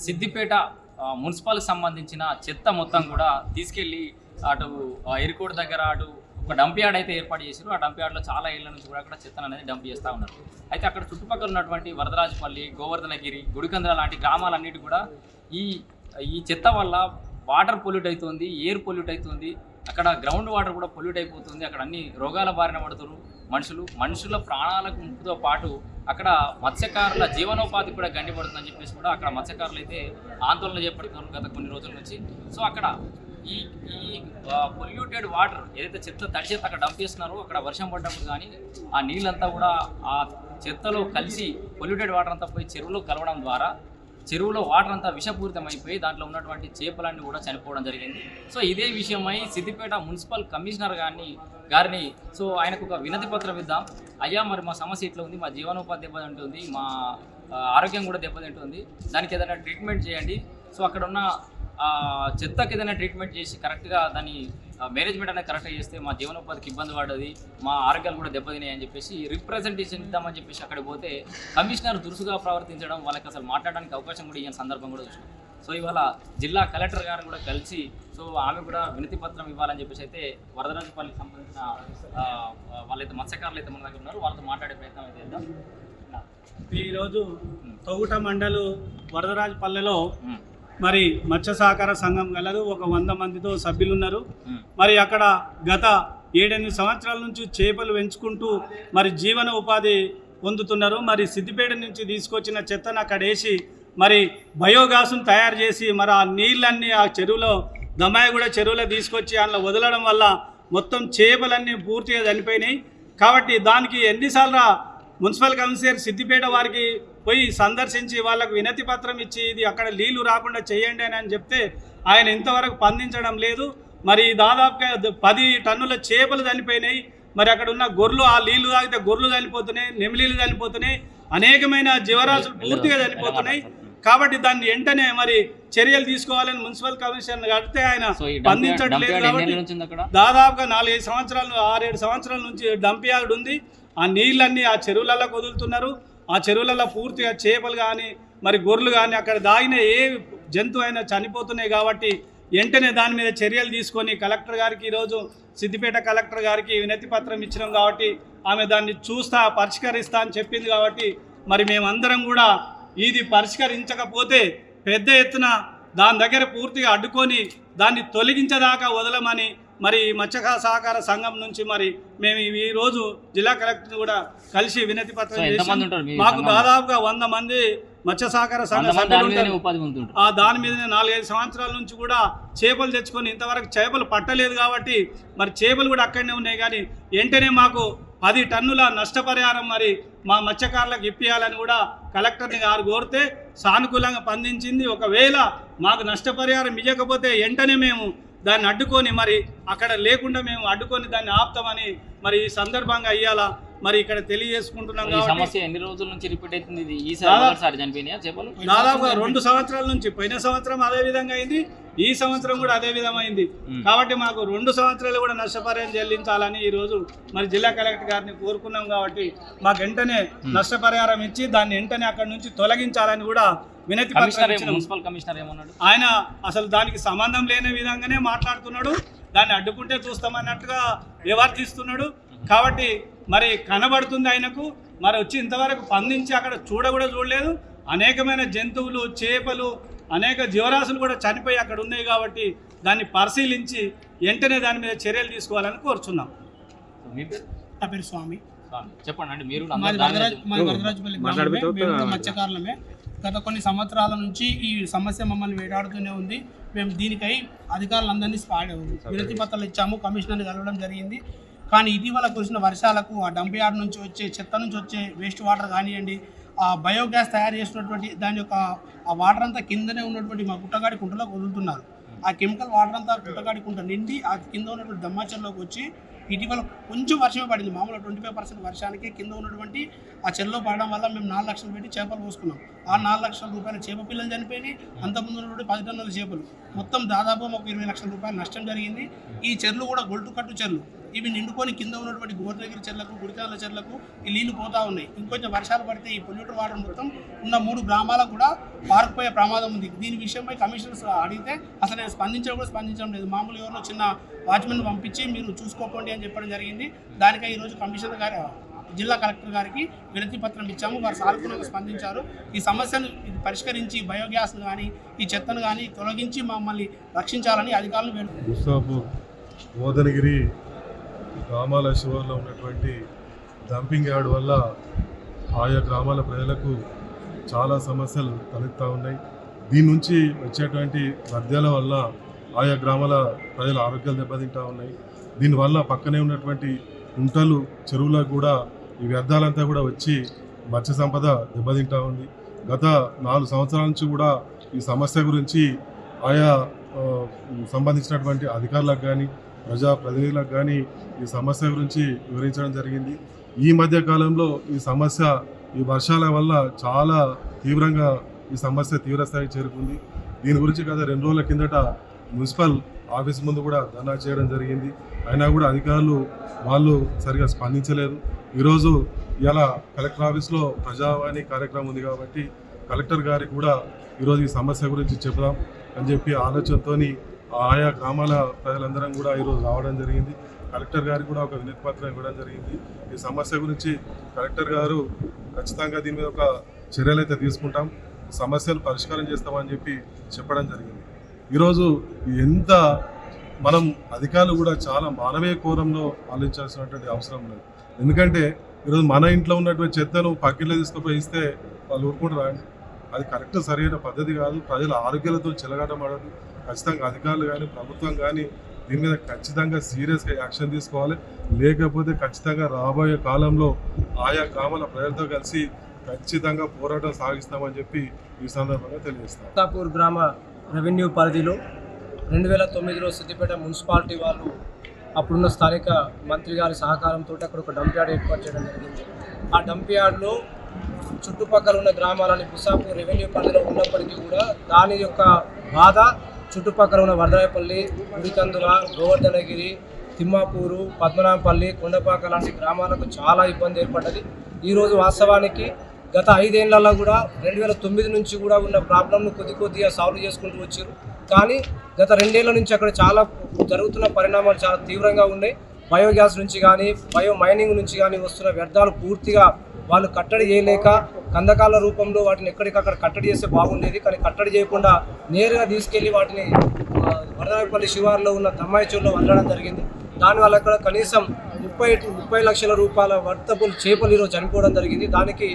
సిద్దిపేట ఆ, సంబంధించిన చెత్త మొత్తం కూడా తీసుకెళ్ళి అటు ఆ, దగ్గర అటు ఒక డంప్ యార్డ్ అయితే ఏర్పాటు చేశారు. ఆ డంప్ యార్డ్లో చాలా ఏళ్ళ నుంచి కూడా అక్కడ చెత్తను అనేది డంప్ చేస్తూ ఉన్నారు. అయితే అక్కడ చుట్టుపక్కల ఉన్నటువంటి వరదరాజపల్లి గోవర్ధనగిరి గుడికంద్ర లాంటి గ్రామాలన్నిటి కూడా ఈ ఈ చెత్త వల్ల వాటర్ పొల్యూట్ అవుతుంది ఎయిర్ పొల్యూట్ అవుతుంది అక్కడ గ్రౌండ్ వాటర్ కూడా పొల్యూట్ అయిపోతుంది. అక్కడ అన్ని రోగాల బారిన పడుతున్నారు మనుషులు. మనుషుల ప్రాణాలకు ముప్పుతో పాటు అక్కడ మత్స్యకారుల జీవనోపాధి కూడా గండిపడుతుందని చెప్పేసి కూడా అక్కడ మత్స్యకారులు అయితే ఆందోళన చేపడుతున్నారు గత కొన్ని రోజుల నుంచి. సో అక్కడ ఈ ఈ పొల్యూటెడ్ వాటర్ ఏదైతే చెత్త తడి చెత్త అక్కడ డంప్ చేస్తున్నారో అక్కడ వర్షం పడ్డప్పుడు కానీ ఆ నీళ్ళంతా కూడా ఆ చెత్తలో కలిసి పొల్యూటెడ్ వాటర్ అంతా పోయి చెరువులో కలవడం ద్వారా చెరువులో వాటర్ అంతా విషపూరితమైపోయి దాంట్లో ఉన్నటువంటి చేపలన్నీ కూడా చనిపోవడం జరిగింది. సో ఇదే విషయమై సిద్దిపేట మున్సిపల్ కమిషనర్ గారిని గారిని సో ఆయనకు ఒక వినతి పత్రం ఇద్దాం. అయ్యా మరి మా సమస్య ఇట్లా ఉంది మా జీవనోపాధి దెబ్బతింటుంది మా ఆరోగ్యం కూడా దెబ్బతింటుంది దానికి ఏదైనా ట్రీట్మెంట్ చేయండి. సో అక్కడ ఉన్న చెత్తకి ఏదైనా ట్రీట్మెంట్ చేసి కరెక్ట్గా దాన్ని మేనేజ్మెంట్ అనేది కరెక్ట్గా చేస్తే మా జీవనోపాధికి ఇబ్బంది పడ్డది మా ఆరోగ్యాలు కూడా దెబ్బతినాయి అని చెప్పేసి రిప్రజెంటేషన్ ఇద్దామని చెప్పేసి అక్కడికి పోతే కమిషనర్ దురుసుగా ప్రవర్తించడం వాళ్ళకి అసలు మాట్లాడడానికి అవకాశం కూడా ఇవ్వని సందర్భం కూడా చూసినాం సో ఇవాళ జిల్లా కలెక్టర్ గారిని కూడా కలిసి సో ఆమె కూడా వినతి పత్రం ఇవ్వాలని చెప్పేసి అయితే వరదరాజపల్లికి సంబంధించిన వాళ్ళైతే మత్స్యకారులు అయితే మన దగ్గర ఉన్నారు వాళ్ళతో మాట్లాడే ప్రయత్నం అయితే చేద్దాం. ఈరోజు తొగుట మండలు వరదరాజపల్లెలో మరి మత్స్య సహకార సంఘం గలదు. ఒక వంద మందితో సభ్యులు ఉన్నారు మరి అక్కడ గత ఏడెనిమిది సంవత్సరాల నుంచి చేపలు పెంచుకుంటూ మరి జీవన ఉపాధి పొందుతున్నారు. మరి సిద్దిపేట నుంచి తీసుకొచ్చిన చెత్తను అక్కడ వేసి మరి బయోగాసును తయారు చేసి మరి ఆ నీళ్ళన్నీ ఆ చెరువులో దమాయిగూడ చెరువులో తీసుకొచ్చి అందులో వదలడం వల్ల మొత్తం చేపలన్నీ పూర్తిగా చనిపోయినాయి. కాబట్టి దానికి ఎన్నిసార్లు మున్సిపల్ కమిషనర్ సిద్దిపేట వారికి పోయి సందర్శించి వాళ్ళకు వినతి పత్రం ఇచ్చి ఇది అక్కడ నీళ్ళు రాకుండా చేయండి అని అని చెప్తే ఆయన ఇంతవరకు స్పందించడం లేదు. మరి దాదాపుగా పది టన్నుల చేపలు చనిపోయినాయి. మరి అక్కడ ఉన్న గొర్రెలు ఆ నీళ్ళు తాగితే గొర్రెలు చనిపోతున్నాయి నెమిలీలు చనిపోతున్నాయి అనేకమైన జీవరాశులు పూర్తిగా చనిపోతున్నాయి. కాబట్టి దాన్ని వెంటనే మరి చర్యలు తీసుకోవాలని మున్సిపల్ కమిషనర్ కడితే ఆయన స్పందించట్లేదు కాబట్టి దాదాపుగా నాలుగైదు సంవత్సరాలు ఆరేడు సంవత్సరాల నుంచి డంప్ యార్డ్ ఉంది. ఆ నీళ్ళన్నీ ఆ చెరువులలో వదులుతున్నారు ఆ చెరువులలో పూర్తిగా చేపలు కానీ మరి గొర్రెలు కానీ అక్కడ దాగిన ఏ జంతువు అయినా చనిపోతున్నాయి కాబట్టి వెంటనే దాని మీద చర్యలు తీసుకొని కలెక్టర్ గారికి ఈరోజు సిద్దిపేట కలెక్టర్ గారికి వినతి పత్రం ఇచ్చినాం కాబట్టి ఆమె దాన్ని చూస్తా పరిష్కరిస్తా అని చెప్పింది కాబట్టి మరి మేమందరం కూడా ఇది పరిష్కరించకపోతే పెద్ద ఎత్తున దాని దగ్గర పూర్తిగా అడ్డుకొని దాన్ని తొలగించదాకా వదలమని మరి మత్స్యకార సహకార సంఘం నుంచి మరి మేము ఈ- రోజు జిల్లా కలెక్టర్ కూడా కలిసి వినతి పత్రం మాకు? దాదాపుగా వంద మంది మత్స్య సహకార సంఘ మంది సభ్యులు ఆ దాని మీదనే నాలుగైదు సంవత్సరాల నుంచి కూడా చేపలు తెచ్చుకొని ఇంతవరకు చేపలు పట్టలేదు కాబట్టి మరి చేపలు కూడా అక్కడనే ఉన్నాయి కానీ వెంటనే మాకు పది టన్నుల నష్టపరిహారం మరి మా మత్స్యకారులకు ఇప్పియాలని కూడా కలెక్టర్ని గారు కోరితే సానుకూలంగా స్పందించింది. ఒకవేళ మాకు నష్టపరిహారం ఇవ్వకపోతే వెంటనే మేము దాన్ని అడ్డుకొని మరి అక్కడ లేకుండా మేము అడ్డుకొని దాన్ని ఆపుతామని మరి ఈ సందర్భంగా ఇయ్యాలా మరి ఇక్కడ తెలియజేసుకుంటున్నాం ఈ కాబట్టి సమస్య ఎన్ని రోజుల నుంచి రిపీట్ అవుతుంది? ఇది దాదాపుగా రెండు సంవత్సరాల నుంచి పోయిన సంవత్సరం అదే విధంగా అయింది ఈ సంవత్సరం కూడా అదే విధమైంది. కాబట్టి మాకు రెండు సంవత్సరాలు కూడా నష్టపరిహారం చెల్లించాలని ఈ రోజు మరి జిల్లా కలెక్టర్ గారిని కోరుకున్నాం కాబట్టి మాకు వెంటనే నష్టపరిహారం ఇచ్చి దాన్ని వెంటనే అక్కడ నుంచి తొలగించాలని కూడా వినతి. మున్సిపల్ కమిషనర్ ఏమన్నాడు? ఆయన అసలు దానికి సంబంధం లేని విధంగానే మాట్లాడుతున్నాడు. దాన్ని అడ్డుకుంటే చూస్తామన్నట్టుగా వ్యవహరిస్తున్నాడు కాబట్టి మరి కనబడుతుంది ఆయనకు. మరి వచ్చి ఇంతవరకు స్పందించి అక్కడ చూడ కూడా చూడలేదు. అనేకమైన జంతువులు చేపలు అనేక జీవరాశులు కూడా చనిపోయి అక్కడ ఉన్నాయి కాబట్టి దాన్ని పరిశీలించి వెంటనే దాని మీద చర్యలు తీసుకోవాలని కోరుచున్నాం. నా పేరు స్వామి. చెప్పండి అండి మీరు మత్స్యకారులమే. గత కొన్ని సంవత్సరాల నుంచి ఈ సమస్య మమ్మల్ని వేటాడుతూనే ఉంది. మేము దీనికై అధికారులందరినీ వినతి పత్రాలు ఇచ్చాము కమిషనర్ని కలవడం జరిగింది. కానీ ఇటీవల కురిసిన వర్షాలకు ఆ డంప్ యార్డ్ నుంచి వచ్చే చెత్త నుంచి వచ్చే వేస్ట్ వాటర్ కానివ్వండి ఆ బయోగ్యాస్ తయారు చేసినటువంటి దాని యొక్క ఆ వాటర్ అంతా కిందనే ఉన్నటువంటి మా గుట్టగాడి కుంటలోకి వదులుతున్నారు. ఆ కెమికల్ వాటర్ అంతా గుట్టగాడి కుంట నిండి ఆ కింద ఉన్నటువంటి దమ్మాచర్లోకి వచ్చి ఇటీవల కొంచెం వర్షమే పడింది. మామూలుగా ట్వంటీ ఫైవ్ పర్సెంట్ వర్షానికి కింద ఉన్నటువంటి ఆ చెల్లో పడడం వల్ల మేము నాలుగు లక్షలు పెట్టి చేపలు పోసుకున్నాం ఆ నాలుగు లక్షల రూపాయల చేప పిల్లలు చనిపోయినాయి. అంతకుముందు ఉన్నటువంటి పది టన్నుల చేపలు. మొత్తం దాదాపు మాకు ఇరవై లక్షల రూపాయలు నష్టం జరిగింది. ఈ చెర్లు కూడా గొల్టు కట్టు చెర్లు. ఇవి నిండుకొని కింద ఉన్నటువంటి గోదావరి చెర్లకు గుడికాల చెర్లకు ఈ నీళ్ళు పోతా ఉన్నాయి. ఇంకొంచెం వర్షాలు పడితే ఈ పొల్యూటర్ వాటర్ మొత్తం ఉన్న మూడు గ్రామాలకు కూడా పారుకుపోయే ప్రమాదం ఉంది. దీని విషయంపై కమిషనర్స్ అడిగితే అసలు నేను స్పందించడం కూడా స్పందించడం లేదు. మామూలు ఎవరినో చిన్న వాచ్మెన్ పంపించి మీరు చూసుకోకండి అని చెప్పడం జరిగింది. దానికై ఈరోజు కమిషనర్ గారు జిల్లా కలెక్టర్ గారికి వినతి పత్రం ఇచ్చాము. వారు సానుకూలంగా స్పందించారు. ఈ సమస్యను ఇది పరిష్కరించి బయోగ్యాస్ కానీ ఈ చెత్తను కానీ తొలగించి మమ్మల్ని రక్షించాలని అధికారులు వేడు మోదనగిరి గ్రామాల శివార్లో ఉన్నటువంటి డంపింగ్ యార్డ్ వల్ల ఆయా గ్రామాల ప్రజలకు చాలా సమస్యలు తలెత్తా ఉన్నాయి. దీని నుంచి వచ్చేటువంటి వ్యర్థాల వల్ల ఆయా గ్రామాల ప్రజల ఆరోగ్యాలు దెబ్బతింటా ఉన్నాయి. దీనివల్ల పక్కనే ఉన్నటువంటి కుంటలు చెరువులకు కూడా ఈ వ్యర్థాలంతా కూడా వచ్చి మత్స్య సంపద దెబ్బతింటా ఉంది. గత నాలుగు సంవత్సరాల నుంచి కూడా ఈ సమస్య గురించి ఆయా సంబంధించినటువంటి అధికారులకు కానీ ప్రజా ప్రతినిధులకు కానీ ఈ సమస్య గురించి వివరించడం జరిగింది. ఈ మధ్య కాలంలో ఈ సమస్య ఈ వర్షాల వల్ల చాలా తీవ్రంగా ఈ సమస్య తీవ్రస్థాయికి చేరుకుంది. దీని గురించి గత రెండు రోజుల కిందట మున్సిపల్ ఆఫీస్ ముందు కూడా ధర్నా చేయడం జరిగింది. అయినా కూడా అధికారులు వాళ్ళు సరిగా స్పందించలేదు. ఈరోజు ఇలా కలెక్టర్ ఆఫీస్లో ప్రజావాణి కార్యక్రమం ఉంది కాబట్టి కలెక్టర్ గారికి కూడా ఈరోజు ఈ సమస్య గురించి చెప్దాం అని చెప్పి ఆలోచనతోని ఆయా గ్రామాల ప్రజలందరం కూడా ఈరోజు రావడం జరిగింది. కలెక్టర్ గారికి కూడా ఒక వినతి పత్రం ఇవ్వడం జరిగింది. ఈ సమస్య గురించి కలెక్టర్ గారు ఖచ్చితంగా దీని మీద ఒక చర్యలు అయితే తీసుకుంటాం. సమస్యలు పరిష్కారం చేస్తామని చెప్పి చెప్పడం జరిగింది. ఈరోజు ఎంత మనం అధికారులు కూడా చాలా మానవీయ కోణంలో ఆలోచించాల్సినటువంటి అవసరం లేదు. ఎందుకంటే ఈరోజు మన ఇంట్లో ఉన్నటువంటి చెత్తను పక్కిలో తీసుకుపోయి ఇస్తే వాళ్ళు ఊరుకుంటారా అది కరెక్ట్ సరైన పద్ధతి కాదు. ప్రజల ఆరోగ్యాలతో చెలగాటమాడదు ఖచ్చితంగా అధికారులు కానీ ప్రభుత్వం కానీ దీని మీద ఖచ్చితంగా సీరియస్గా యాక్షన్ తీసుకోవాలి. లేకపోతే ఖచ్చితంగా రాబోయే కాలంలో ఆయా గ్రామాల ప్రజలతో కలిసి ఖచ్చితంగా పోరాటం సాగిస్తామని చెప్పి ఈ సందర్భంగా తెలియజేస్తాం తాపూర్ గ్రామ రెవెన్యూ పరిధిలో రెండు వేల తొమ్మిదిలో సిద్దిపేట మున్సిపాలిటీ వాళ్ళు అప్పుడున్న స్థానిక మంత్రి గారి సహకారంతో అక్కడ ఒక డంప్ యార్డ్ ఏర్పాటు చేయడం జరిగింది. ఆ డంప్ యార్డ్లో చుట్టుపక్కల ఉన్న గ్రామాలని బుసాపూర్ రెవెన్యూ పరిధిలో ఉన్నప్పటికీ కూడా దాని యొక్క బాధ చుట్టుపక్కల ఉన్న వరదాయపల్లి గుడికందుల గోవర్ధనగిరి తిమ్మాపూరు పద్మనాభపల్లి కొండపాక లాంటి గ్రామాలకు చాలా ఇబ్బంది ఏర్పడ్డది. ఈరోజు వాస్తవానికి గత ఐదేళ్ళలో కూడా రెండు వేల తొమ్మిది నుంచి కూడా ఉన్న ప్రాబ్లంను కొద్ది కొద్దిగా సాల్వ్ చేసుకుంటూ వచ్చారు. కానీ గత రెండేళ్ళ నుంచి అక్కడ చాలా జరుగుతున్న పరిణామాలు చాలా తీవ్రంగా ఉన్నాయి. బయోగ్యాస్ నుంచి కానీ బయో మైనింగ్ నుంచి కానీ వస్తున్న వ్యర్థాలు పూర్తిగా వాళ్ళు కట్టడి చేయలేక కందకాల రూపంలో వాటిని ఎక్కడికక్కడ కట్టడి చేస్తే బాగుండేది. కానీ కట్టడి చేయకుండా నేరుగా తీసుకెళ్ళి వాటిని వరదాపల్లి శివార్లో ఉన్న దమ్మాయిచూరులో వదలడం జరిగింది. దానివల్ల అక్కడ కనీసం ముప్పై ముప్పై లక్షల రూపాయల వర్తపులు చేపలు ఈరోజు చనిపోవడం జరిగింది. దానికి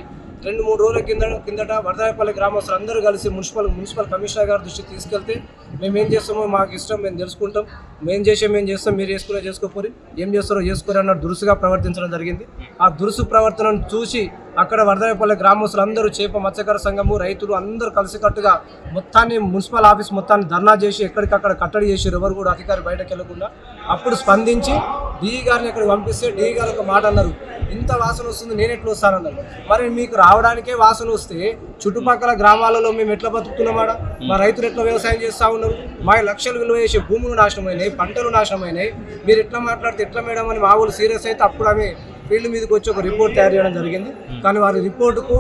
రెండు మూడు రోజుల కింద కిందట వరదాయపల్లి గ్రామస్తులు అందరూ కలిసి మున్సిపల్ మున్సిపల్ కమిషనర్ గారి దృష్టికి తీసుకెళ్తే మేము ఏం చేస్తామో మాకు ఇష్టం మేము తెలుసుకుంటాం. మేము చేసే మేము చేస్తాం మీరు చేసుకునే చేసుకోపోరి. ఏం చేస్తారో చేసుకోరు అన్న దురుసుగా ప్రవర్తించడం జరిగింది. ఆ దురుసు ప్రవర్తనను చూసి అక్కడ వరదాయపల్లి గ్రామస్తులు అందరూ చేప మత్స్యకార సంఘము రైతులు అందరూ కలిసికట్టుగా మొత్తాన్ని మున్సిపల్ ఆఫీస్ మొత్తాన్ని ధర్నా చేసి ఎక్కడికక్కడ కట్టడి చేసి ఎవరు కూడా అధికారి బయటకు వెళ్ళకుండా అప్పుడు స్పందించి డిఈ గారిని అక్కడికి పంపిస్తే డిఈ గారు ఒక మాట అన్నారు. ఇంత వాసన వస్తుంది నేను ఎట్లా వస్తానన్నారు మరి మీకు రావడానికే వాసన వస్తే చుట్టుపక్కల గ్రామాలలో మేము ఎట్లా బతుకుతున్నామాడ మా రైతులు ఎట్లా వ్యవసాయం చేస్తూ ఉన్నారు? మా లక్షలు విలువ చేసే భూములు నాశనమైనాయి పంటలు నాశనమైనాయి. మీరు ఎట్లా మాట్లాడితే ఎట్లా మేడం అని మా ఊళ్ళు సీరియస్ అయితే అప్పుడు ఆమె ఫీల్డ్ మీదకి వచ్చి ఒక రిపోర్ట్ తయారు చేయడం జరిగింది. కానీ వారి రిపోర్టుకు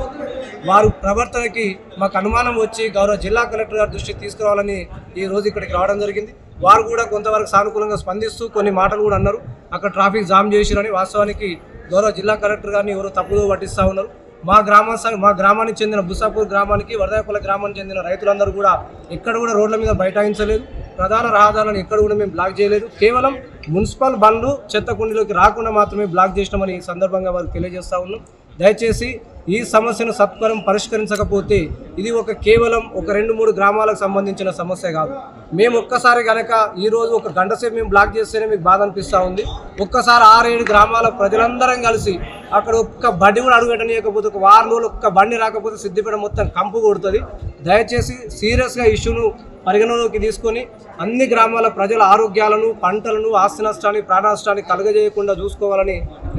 వారు ప్రవర్తనకి మాకు అనుమానం వచ్చి గౌరవ జిల్లా కలెక్టర్ గారి దృష్టికి తీసుకురావాలని ఈ రోజు ఇక్కడికి రావడం జరిగింది. వారు కూడా కొంతవరకు సానుకూలంగా స్పందిస్తూ కొన్ని మాటలు కూడా అన్నారు. అక్కడ ట్రాఫిక్ జామ్ చేసిరని వాస్తవానికి గౌరవ జిల్లా కలెక్టర్ గారిని ఎవరో తప్పుదో పట్టిస్తూ ఉన్నారు. మా గ్రామ మా గ్రామానికి చెందిన బుసాపూర్ గ్రామానికి వరదాయపల్ల గ్రామానికి చెందిన రైతులందరూ కూడా ఎక్కడ కూడా రోడ్ల మీద బైఠాయించలేదు. ప్రధాన రహదారులను ఎక్కడ కూడా మేము బ్లాక్ చేయలేదు. కేవలం మున్సిపల్ బండ్లు చెత్త కుండీలోకి రాకుండా మాత్రమే బ్లాక్ చేసినామని ఈ సందర్భంగా వారికి తెలియజేస్తా ఉన్నాం. దయచేసి ఈ సమస్యను సత్వరం పరిష్కరించకపోతే ఇది ఒక కేవలం ఒక రెండు మూడు గ్రామాలకు సంబంధించిన సమస్య కాదు. మేము ఒక్కసారి గనక ఈ రోజు ఒక గంట సేపు మేము బ్లాక్ చేస్తేనే మీకు బాధ అనిపిస్తూ ఉంది. ఒక్కసారి ఆరేడు గ్రామాల ప్రజలందరం కలిసి అక్కడ ఒక్క బండి కూడా అడుగు పెట్టనీయకపోతే ఒక వారం రోజులు ఒక్క బండి రాకపోతే సిద్దిపేట మొత్తం కంపు కొడుతుంది. దయచేసి సీరియస్గా ఇష్యూను పరిగణలోకి తీసుకొని అన్ని గ్రామాల ప్రజల ఆరోగ్యాలను పంటలను ఆస్తి నష్టాన్ని ప్రాణ నష్టాన్ని కలగజేయకుండా చూసుకోవాలని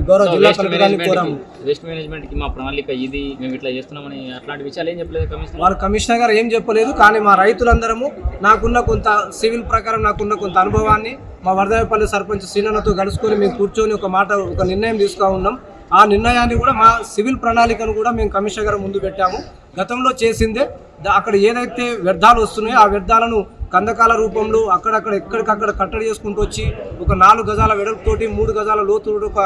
గౌరవ జిల్లా వేస్ట్ కలెక్టర్ గారిని కోరాము. మేనేజ్మెంట్ వేస్ట్ మేనేజ్మెంట్కి మా ప్రణాళిక ఇది మేము ఇట్లా చేస్తున్నామని అట్లాంటి విషయాలు ఏం చెప్పలేదు కమిషనర్? వారు కమిషనర్ గారు ఏం చెప్పలేదు కానీ మా రైతులందరము నాకున్న కొంత సివిల్ ప్రకారం నాకున్న కొంత అనుభవాన్ని మా వరదాయపల్లి సర్పంచ్ సీనన్నతో కలుసుకొని మేము కూర్చొని ఒక మాట ఒక నిర్ణయం తీసుకా ఉన్నాం. ఆ నిర్ణయాన్ని కూడా మా సివిల్ ప్రణాళికను కూడా మేము కమిషనర్ గారు ముందు పెట్టాము. గతంలో చేసిందే అక్కడ ఏదైతే వ్యర్థాలు వస్తున్నాయో ఆ వ్యర్థాలను కందకాల రూపంలో అక్కడక్కడ ఎక్కడికక్కడ కట్టడి చేసుకుంటూ వచ్చి ఒక నాలుగు గజాల వెడల్పుతోటి మూడు గజాల లోతు ఒక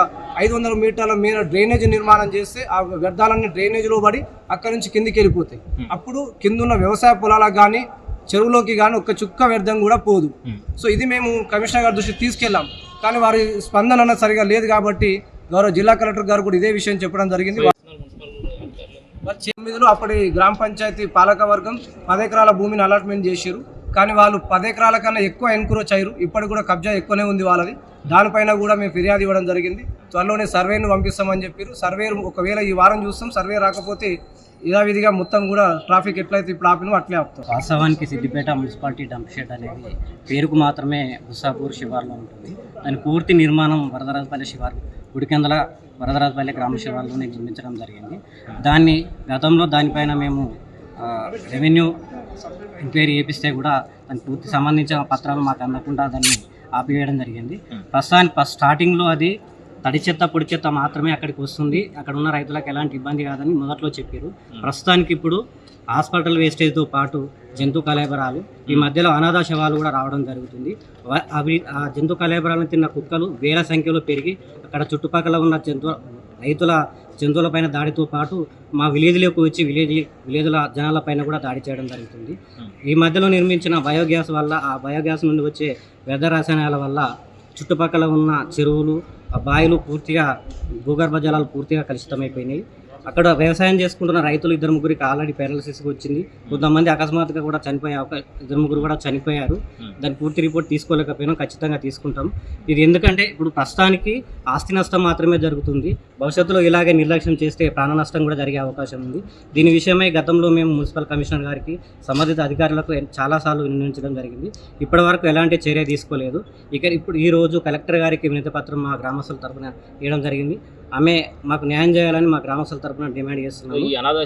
ఐదు వందల మీటర్ల మీద డ్రైనేజ్ నిర్మాణం చేస్తే ఆ వ్యర్థాలన్నీ డ్రైనేజ్లో పడి అక్కడి నుంచి కిందికి వెళ్ళిపోతాయి. అప్పుడు కిందున్న వ్యవసాయ పొలాలకు కానీ చెరువులోకి కానీ ఒక్క చుక్క వ్యర్థం కూడా పోదు. సో ఇది మేము కమిషనర్ గారి దృష్టికి తీసుకెళ్ళాం. కానీ వారి స్పందన అన్నది సరిగా లేదు కాబట్టి గౌరవ జిల్లా కలెక్టర్ గారు కూడా ఇదే విషయం చెప్పడం జరిగింది. తొమ్మిదిలో అప్పటి గ్రామ పంచాయతీ పాలక వర్గం పది ఎకరాల భూమిని అలాట్మెంట్ చేశారు. కానీ వాళ్ళు పది ఎకరాల కన్నా ఎక్కువ ఎన్క్రోచ్ అయ్యారు ఇప్పటికి కూడా కబ్జా ఎక్కువనే ఉంది వాళ్ళది. దానిపైన కూడా మేము ఫిర్యాదు ఇవ్వడం జరిగింది. త్వరలోనే సర్వేను పంపిస్తామని చెప్పారు. సర్వే ఒకవేళ ఈ వారం చూస్తాం. సర్వే రాకపోతే యథావిధిగా మొత్తం కూడా ట్రాఫిక్ ఎట్లయితే ఇప్పుడు ఆపినో అట్లే ఆపుతాం. వాస్తవానికి సిద్దిపేట మున్సిపాలిటీ డంప్ షెడ్ అనేది పేరుకు మాత్రమే బుస్సాపూర్ శివార్లో ఉంటుంది. దాని పూర్తి నిర్మాణం వరదరాజపల్లి శివారు గుడికెందల వరదరాజపల్లి గ్రామ శివార్లోనే నిర్మించడం జరిగింది. దాన్ని గతంలో దానిపైన మేము రెవెన్యూ ఎంక్వైరీ చేపిస్తే కూడా దానికి పూర్తి సంబంధించిన పత్రాలు మాకు అందకుండా దాన్ని ఆపివేయడం జరిగింది. ప్రస్తుతానికి ఫస్ట్ స్టార్టింగ్లో అది తడి చెత్త పొడి చెత్త మాత్రమే అక్కడికి వస్తుంది. అక్కడ ఉన్న రైతులకు ఎలాంటి ఇబ్బంది కాదని మొదట్లో చెప్పారు. ప్రస్తుతానికి ఇప్పుడు హాస్పిటల్ వేస్టేజ్తో పాటు జంతు కలేబరాలు ఈ మధ్యలో అనాథ శవాలు కూడా రావడం జరుగుతుంది. అవి ఆ జంతు కలేబరాలను తిన్న కుక్కలు వేల సంఖ్యలో పెరిగి అక్కడ చుట్టుపక్కల ఉన్న జంతు రైతుల జంతువులపైన దాడితో పాటు మా విలేజ్లోకి వచ్చి విలేజ్ విలేజ్ల జనాలపైన కూడా దాడి చేయడం జరుగుతుంది. ఈ మధ్యలో నిర్మించిన బయోగ్యాస్ వల్ల ఆ బయోగ్యాస్ నుండి వచ్చే వ్యర్థ రసాయనాల వల్ల చుట్టుపక్కల ఉన్న చెరువులు ఆ బావిలు పూర్తిగా భూగర్భ జలాలు పూర్తిగా కలుషితమైపోయినాయి. అక్కడ వ్యవసాయం చేసుకుంటున్న రైతులు ఇద్దరు ముగ్గురికి ఆల్రెడీ పారాలసిస్ వచ్చింది. కొంతమంది అకస్మాత్తుగా కూడా చనిపోయే అవకా ఇద్దరు ముగ్గురు కూడా చనిపోయారు. దాని పూర్తి రిపోర్ట్ తీసుకోలేకపోయినా ఖచ్చితంగా తీసుకుంటాం. ఇది ఎందుకంటే ఇప్పుడు ప్రస్తుతానికి ఆస్తి నష్టం మాత్రమే జరుగుతుంది. భవిష్యత్తులో ఇలాగే నిర్లక్ష్యం చేస్తే ప్రాణ నష్టం కూడా జరిగే అవకాశం ఉంది. దీని విషయమై గతంలో మేము మున్సిపల్ కమిషనర్ గారికి సంబంధిత అధికారులకు చాలాసార్లు వినియోగించడం జరిగింది. ఇప్పటి వరకు ఎలాంటి చర్య తీసుకోలేదు. ఇక ఇప్పుడు ఈ రోజు కలెక్టర్ గారికి వినతి పత్రం మా గ్రామస్తుల తరపున ఇవ్వడం జరిగింది. ఆమె మాకు న్యాయం చేయాలని మా గ్రామస్తుల తరపున డిమాండ్ చేస్తున్నాము. ఈ అనాథ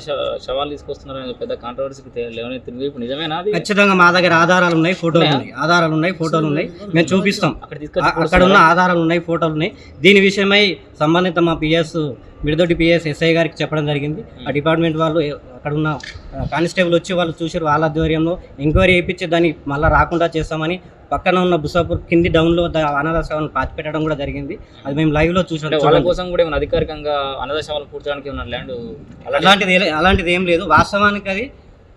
శవాలు తీసుకొస్తున్నారని పెద్ద కాంట్రవర్సీకి లేవనెత్తింది ఇప్పుడు నిజమేనా ఖచ్చితంగా మా దగ్గర ఆధారాలు ఉన్నాయి ఫోటోలు ఉన్నాయి? ఆధారాలు ఉన్నాయి ఫోటోలు ఉన్నాయి. మేము చూపిస్తాం. అక్కడ ఉన్న ఆధారాలు ఉన్నాయి ఫోటోలు ఉన్నాయి. దీని విషయమై సంబంధిత మా పిఎస్ మిడిదొడ్డి పిఎస్ ఎస్ఐ గారికి చెప్పడం జరిగింది. ఆ డిపార్ట్మెంట్ వాళ్ళు అక్కడ ఉన్న కానిస్టేబుల్ వచ్చి వాళ్ళు చూసారు వాళ్ళ ఆధ్వర్యంలో. ఎంక్వైరీ చేయించి దాన్ని మళ్ళీ రాకుండా చేస్తామని పక్కన ఉన్న బుసాపూర్ కింది డౌన్లో అనాథ సేవలను పాతి పెట్టడం కూడా జరిగింది. అది మేము లైవ్లో చూసాం. వాళ్ళ కోసం కూడా ఏమైనా అధికారికంగా అనాథ శవాలు పూడ్చడానికి ఉన్న ల్యాండ్ అలాంటిది అలాంటిది ఏం లేదు. వాస్తవానికి అది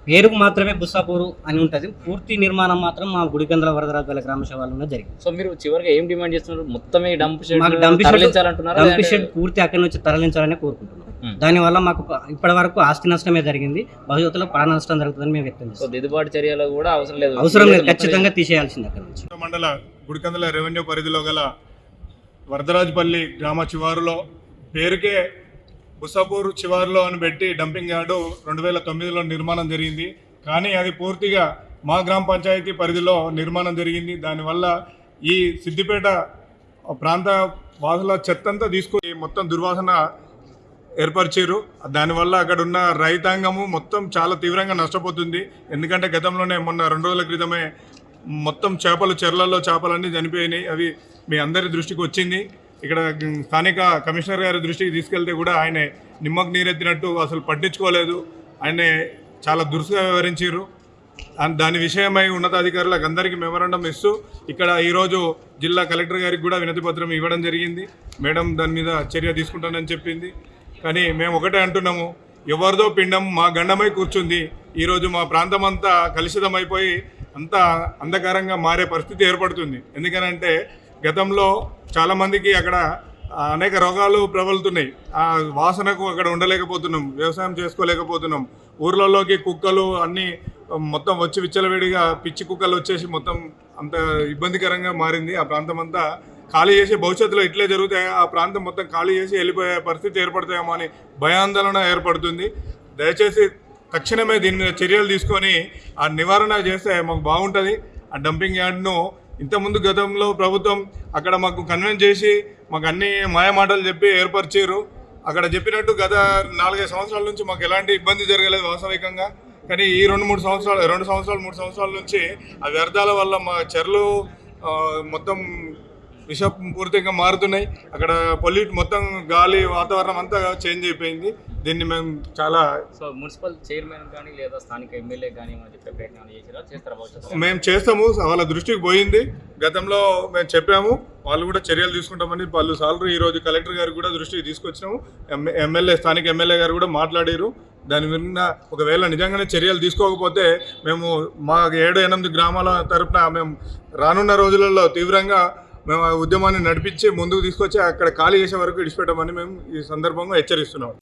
పేరుకు మాత్రమే బుస్సాపూరు అని ఉంటుంది. పూర్తి నిర్మాణం మాత్రం మా గుడికందల వరదరాజపల్లి గ్రామ శవాలలో జరిగింది. సో మీరు చివరిగా ఏం డిమాండ్ చేస్తున్నారు? మొత్తమే డంప్ షెడ్ మాకు డంప్ షెడ్ డంప్ పూర్తి అక్కడి నుంచి తరలించాలని కోరుకుంటున్నాం. దానివల్ల మాకు ఇప్పటి వరకు ఆస్తి నష్టమే జరిగింది. భవిష్యత్తులో ప్రాణ నష్టం జరుగుతుందని మేము వ్యక్తం సో చేస్తాం దిద్దుబాటు చర్యలు కూడా అవసరం లేదు. అవసరం లేదు. మొత్తం ఖచ్చితంగా తీసేయాల్సింది అక్కడ నుంచి. మండల గుడికందల రెవెన్యూ పరిధిలో గల వరదరాజపల్లి గ్రామ చివారులో పేరుకే బుసాపూర్ చివరిలో అని పెట్టి డంపింగ్ యార్డు రెండు వేల తొమ్మిదిలో నిర్మాణం జరిగింది. కానీ అది పూర్తిగా మా గ్రామ పంచాయతీ పరిధిలో నిర్మాణం జరిగింది. దానివల్ల ఈ సిద్దిపేట ప్రాంత వాసుల చెత్తంతా తీసుకొని మొత్తం దుర్వాసన ఏర్పరిచారు. దానివల్ల అక్కడ ఉన్న రైతాంగము మొత్తం చాలా తీవ్రంగా నష్టపోతుంది. ఎందుకంటే గతంలోనే మొన్న రెండు రోజుల క్రితమే మొత్తం చేపలు చెర్లలో చేపలన్నీ చనిపోయినాయి. అవి మీ అందరి దృష్టికి వచ్చింది. ఇక్కడ స్థానిక కమిషనర్ గారి దృష్టికి తీసుకెళ్తే కూడా ఆయన నిమ్మకు నీరెత్తినట్టు అసలు పట్టించుకోలేదు. ఆయన చాలా దురుసుగా వివరించారు దాని విషయమై ఉన్నతాధికారులకు అందరికీ మెమరాండం ఇస్తూ ఇక్కడ ఈరోజు జిల్లా కలెక్టర్ గారికి కూడా వినతి పత్రం ఇవ్వడం జరిగింది. మేడం దాని మీద చర్య తీసుకుంటానని చెప్పింది. కానీ మేము ఒకటే అంటున్నాము ఎవరిదో పిండం మా గండమై కూర్చుంది. ఈరోజు మా ప్రాంతం అంతా కలుషితమైపోయి అంతా అంధకారంగా మారే పరిస్థితి ఏర్పడుతుంది. ఎందుకనంటే గతంలో చాలామందికి అక్కడ అనేక రోగాలు ప్రబలుతున్నాయి. ఆ వాసనకు అక్కడ ఉండలేకపోతున్నాం వ్యవసాయం చేసుకోలేకపోతున్నాం. ఊర్లలోకి కుక్కలు అన్నీ మొత్తం వచ్చి విచ్చలవిడిగా పిచ్చి కుక్కలు వచ్చేసి మొత్తం అంత ఇబ్బందికరంగా మారింది. ఆ ప్రాంతం అంతా ఖాళీ చేసి భవిష్యత్తులో ఇట్లే జరుగుతాయి? ఆ ప్రాంతం మొత్తం ఖాళీ చేసి వెళ్ళిపోయే పరిస్థితి ఏర్పడతాయేమో అని భయాందోళన ఏర్పడుతుంది. దయచేసి తక్షణమే దీని మీద చర్యలు తీసుకొని ఆ నివారణ చేస్తే మాకు బాగుంటుంది. ఆ డంపింగ్ యార్డ్ను ఇంతకుముందు గతంలో ప్రభుత్వం అక్కడ మాకు కన్విన్స్ చేసి మాకు అన్ని మాయమాటలు చెప్పి ఏర్పరిచారు. అక్కడ చెప్పినట్టు గత నాలుగైదు సంవత్సరాల నుంచి మాకు ఎలాంటి ఇబ్బంది జరగలేదు వాస్తవికంగా. కానీ ఈ రెండు మూడు సంవత్సరాలు రెండు సంవత్సరాలు మూడు సంవత్సరాల నుంచి ఆ వ్యర్థాల వల్ల మా చెర్లు మొత్తం విషపూరితంగా మారుతున్నాయి. అక్కడ పొల్యూట్ మొత్తం గాలి వాతావరణం అంతా చేంజ్ అయిపోయింది. దీన్ని మేము చాలా సో మున్సిపల్ చైర్మన్ కానీ లేదా స్థానిక ఎమ్మెల్యే కానీ చెప్పే చేసారా చేస్తారా మేము చేస్తాము. వాళ్ళ దృష్టికి పోయింది. గతంలో మేము చెప్పాము. వాళ్ళు కూడా చర్యలు తీసుకుంటామని వాళ్ళు సార్లు ఈ రోజు కలెక్టర్ గారికి కూడా దృష్టికి తీసుకొచ్చినాము. ఎమ్మె- ఎమ్మెల్యే స్థానిక ఎమ్మెల్యే గారు కూడా మాట్లాడారు. దాని మీద ఒకవేళ నిజంగానే చర్యలు తీసుకోకపోతే మేము మా ఏడు ఎనిమిది గ్రామాల తరపున మేము రానున్న రోజులలో తీవ్రంగా మేము ఆ ఉద్యమాన్ని నడిపించి ముందుకు తీసుకొచ్చి అక్కడ ఖాళీ చేసే వరకు విడిచిపెట్టమని మేము ఈ సందర్భంగా హెచ్చరిస్తున్నాం.